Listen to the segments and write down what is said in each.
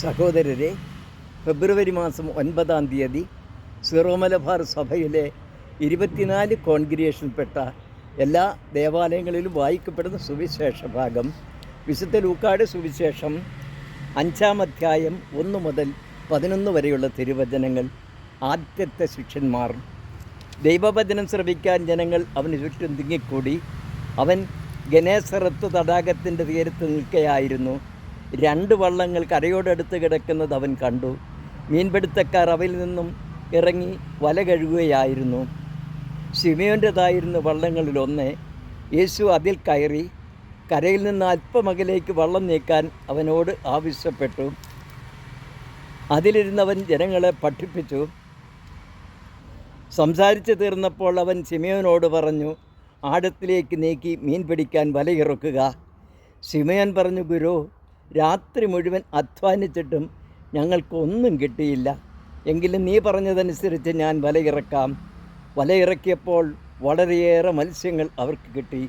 സഹോദരരെ ഫെബ്രുവരി മാസം ഒൻപതാം തീയതി സിറോ മലബാർ സഭയിലെ ഇരുപത്തിനാല് കോൺഗ്രിയേഷനിൽപ്പെട്ട എല്ലാ ദേവാലയങ്ങളിലും വായിക്കപ്പെടുന്ന സുവിശേഷ ഭാഗം വിശുദ്ധ ലൂക്കാട് സുവിശേഷം അഞ്ചാം അധ്യായം ഒന്ന് മുതൽ പതിനൊന്ന് വരെയുള്ള തിരുവചനങ്ങൾ ആദ്യത്തെ ശിഷ്യന്മാർ. ദൈവവചനം ശ്രവിക്കാൻ ജനങ്ങൾ അവന് ചുറ്റും തിങ്ങിക്കൂടി. അവൻ ഗണേശറത്ത് തടാകത്തിന്റെ തീരത്ത് നിൽക്കുകയായിരുന്നു രണ്ട് വള്ളങ്ങൾ കരയോടടുത്ത് കിടക്കുന്നത് അവൻ കണ്ടു. മീൻപിടുത്തക്കാർ അവയിൽ നിന്നും ഇറങ്ങി വല കഴുകുകയായിരുന്നു. ശിമയോന്റെതായിരുന്നു വള്ളങ്ങളിലൊന്ന്. യേശു അതിൽ കയറി കരയിൽ നിന്ന് അല്പമകലേക്ക് വള്ളം നീക്കാൻ അവനോട് ആവശ്യപ്പെട്ടു. അതിലിരുന്നവൻ ജനങ്ങളെ പഠിപ്പിച്ചു. സംസാരിച്ചു തീർന്നപ്പോൾ അവൻ സിമയോനോട് പറഞ്ഞു ആഴത്തിലേക്ക് നീക്കി മീൻ പിടിക്കാൻ വലയിറക്കുക സിമയോൻ പറഞ്ഞു ഗുരു രാത്രി മുഴുവൻ അധ്വാനിച്ചിട്ടും ഞങ്ങൾക്കൊന്നും കിട്ടിയില്ല. എങ്കിലും നീ പറഞ്ഞതനുസരിച്ച് ഞാൻ വലയിറക്കാം. വലയിറക്കിയപ്പോൾ വളരെയേറെ മത്സ്യങ്ങൾ അവർക്ക് കിട്ടി.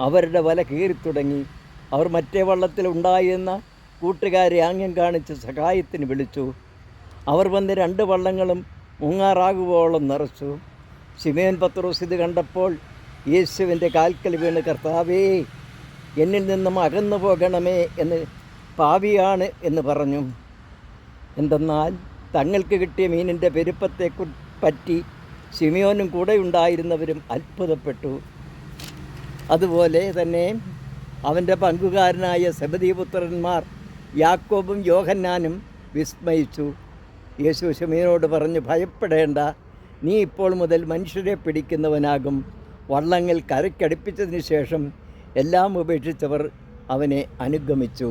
അവരുടെ വല കീറിത്തുടങ്ങി. അവർ മറ്റേ വള്ളത്തിൽ ഉണ്ടായിരുന്ന കൂട്ടുകാരെ ആംഗ്യം കാണിച്ച് സഹായത്തിന് വിളിച്ചു. അവർ വന്ന് രണ്ട് വള്ളങ്ങളും മുങ്ങാറാകുവോളം നിറച്ചു. ശിമേൻ പത്രോസ് ഇത് കണ്ടപ്പോൾ യേശുവിന്റെ കാൽക്കൽ വീണ് കർത്താവേ എന്നിൽ നിന്നും അകന്നു പോകണമേ എന്ന് പാവിയാണ് എന്ന് പറഞ്ഞു. എന്തെന്നാൽ തങ്ങൾക്ക് കിട്ടിയ മീനിന്റെ പെരുപ്പത്തെ പറ്റി സിമിയോനും കൂടെ ഉണ്ടായിരുന്നവരും അത്ഭുതപ്പെട്ടു. അതുപോലെ തന്നെ അവന്റെ പങ്കുകാരനായ സബദീപുത്രന്മാർ യാക്കോബും യോഹന്നാനും വിസ്മയിച്ചു. യേശു ഷമീനോട് പറഞ്ഞു ഭയപ്പെടേണ്ട. നീ ഇപ്പോൾ മുതൽ മനുഷ്യരെ പിടിക്കുന്നവനാകും. വള്ളങ്ങൾ കരയ്ക്കടുപ്പിച്ചതിന് ശേഷം എല്ലാം ഉപേക്ഷിച്ചവർ അവനെ അനുഗമിച്ചു.